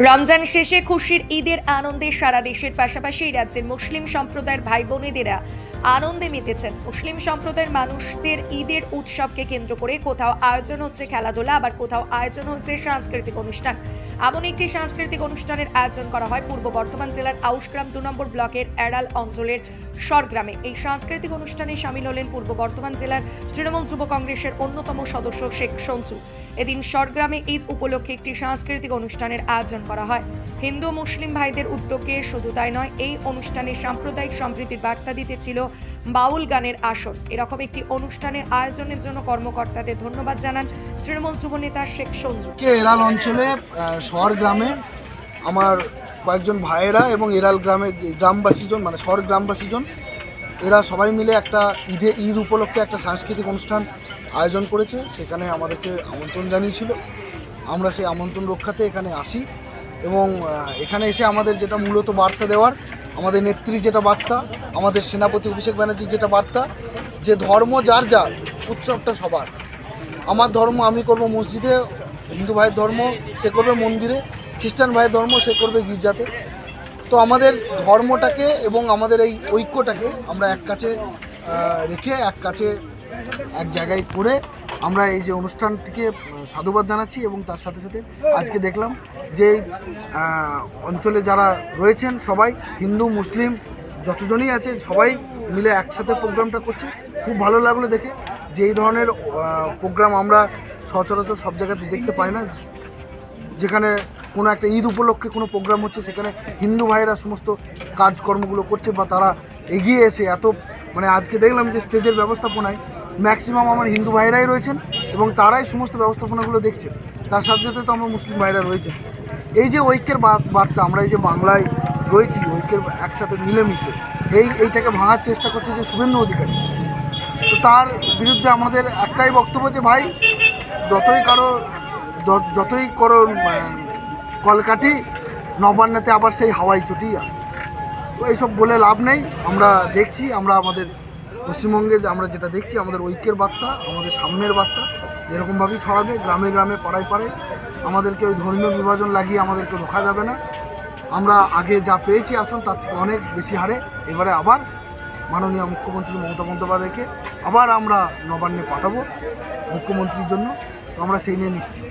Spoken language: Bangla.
রমজান শেষে খুশির ঈদের আনন্দে সারা দেশের পাশাপাশি রাজ্যের মুসলিম সম্প্রদায়ের ভাই বোনেদেরা আনন্দে মেতেছেন। মুসলিম সম্প্রদায়ের মানুষদের ঈদের উৎসবকে কেন্দ্র করে কোথাও আয়োজন হচ্ছে খেলাধুলা, আবার কোথাও আয়োজন হচ্ছে সাংস্কৃতিক অনুষ্ঠান। এমন একটি সাংস্কৃতিক অনুষ্ঠানের আয়োজন করা হয় পূর্ব বর্ধমান জেলার আউশগ্রাম দু নম্বর ব্লকের এড়াল অঞ্চলের সরগ্রামে। এই সাংস্কৃতিক অনুষ্ঠানে সামিল হলেন পূর্ব বর্ধমান জেলার তৃণমূল যুব কংগ্রেসের অন্যতম সদস্য শেখ সঞ্চু এদিন সরগ্রামে ঈদ উপলক্ষে একটি সাংস্কৃতিক অনুষ্ঠানের আয়োজন করা হয়। হিন্দু মুসলিম ভাইদের উদ্যোগে শুধু তাই নয়, এই অনুষ্ঠানে সাম্প্রদায়িক সম্প্রীতির বার্তা দিতে ছিল বাউল গানের আসর। এরকম একটি অনুষ্ঠানে আয়োজনের জন্য কর্মকর্তাদের ধন্যবাদ জানান তৃণমূল যুব নেতা শেখ সঞ্জু। এরাল অঞ্চলে শহর গ্রামে আমার কয়েকজন ভাইয়েরা এবং এরাল গ্রামের গ্রামবাসীজন মানে শহর গ্রামবাসীজন, এরা সবাই মিলে একটা ঈদে, ঈদ উপলক্ষে একটা সাংস্কৃতিক অনুষ্ঠান আয়োজন করেছে। সেখানে আমাদেরকে আমন্ত্রণ জানিয়েছিল। আমরা সেই আমন্ত্রণ রক্ষাতে এখানে আসি এবং এখানে এসে আমাদের যেটা মূলত বার্তা দেওয়ার আমাদের নেত্রী যেটা বার্তা, আমাদের সেনাপতি অভিষেক ব্যানার্জির যেটা বার্তা, যে ধর্ম যার যার, উৎসবটা সবার। আমার ধর্ম, আমি করব মসজিদে, হিন্দু ভাইয়ের ধর্ম, সে করবে মন্দিরে, খ্রিস্টান ভাইয়ের ধর্ম, সে করবে গির্জাতে। তো আমাদের ধর্মটাকে এবং আমাদের এই ঐক্যটাকে আমরা এক কাছে রেখে এক কাছে এক জায়গায় করে আমরা এই যে অনুষ্ঠানটিকে সাধুবাদ জানাচ্ছি এবং তার সাথে সাথে আজকে দেখলাম যে অঞ্চলে যারা রয়েছেন সবাই, হিন্দু, মুসলিম, যতজনই আছে, সবাই মিলে একসাথে প্রোগ্রামটা করছে। খুব ভালো লাগল দেখে যে এই ধরনের প্রোগ্রাম আমরা সচরাচর সব জায়গাতে দেখতে পাই না। যেখানে কোনো একটা ঈদ উপলক্ষে কোনো প্রোগ্রাম হচ্ছে, সেখানে হিন্দু ভাইয়েরা সমস্ত কাজকর্মগুলো করছে বা তারা এগিয়ে এসে এত মানে আজকে দেখলাম যে স্টেজের ব্যবস্থাপনায় ম্যাক্সিমাম আমার হিন্দু ভাইরাই রয়েছেন এবং তারাই সমস্ত ব্যবস্থাপনাগুলো দেখছেন। তার সাথে সাথে তো আমার মুসলিম ভাইরা রয়েছেন। এই যে ঐক্যের বার্তা আমরা এই যে বাংলায় রয়েছি ঐক্যের একসাথে মিলেমিশে এই এইটাকে ভাঙার চেষ্টা করছে যে শুভেন্দু অধিকারী। তো তার বিরুদ্ধে আমাদের একটাই বক্তব্য যে ভাই যতই কারও যতই করো উম, কলকাঠি নবান্নতে আবার সেই হাওয়াই চুটি আসে। তো এইসব বলে লাভ নেই। আমরা দেখছি আমরা আমাদের পশ্চিমবঙ্গে যে আমরা যেটা দেখছি, আমাদের ঐক্যের বার্তা, আমাদের সামনের বার্তা এরকমভাবেই ছড়াবে, গ্রামে গ্রামে, পাড়ায় পাড়ায়, আমাদেরকে ওই ধর্মীয় বিভাজন লাগিয়ে আমাদেরকে রোখা যাবে না। আমরা আগে যা পেয়েছি আসুন, তার থেকে অনেক বেশি হারে, এবারে আবার মাননীয় মুখ্যমন্ত্রী মমতা বন্দ্যোপাধ্যায়কে আবার আমরা নবান্নে পাঠাবো মুখ্যমন্ত্রীর জন্য। তো আমরা সেই নিয়ে নিশ্চিত।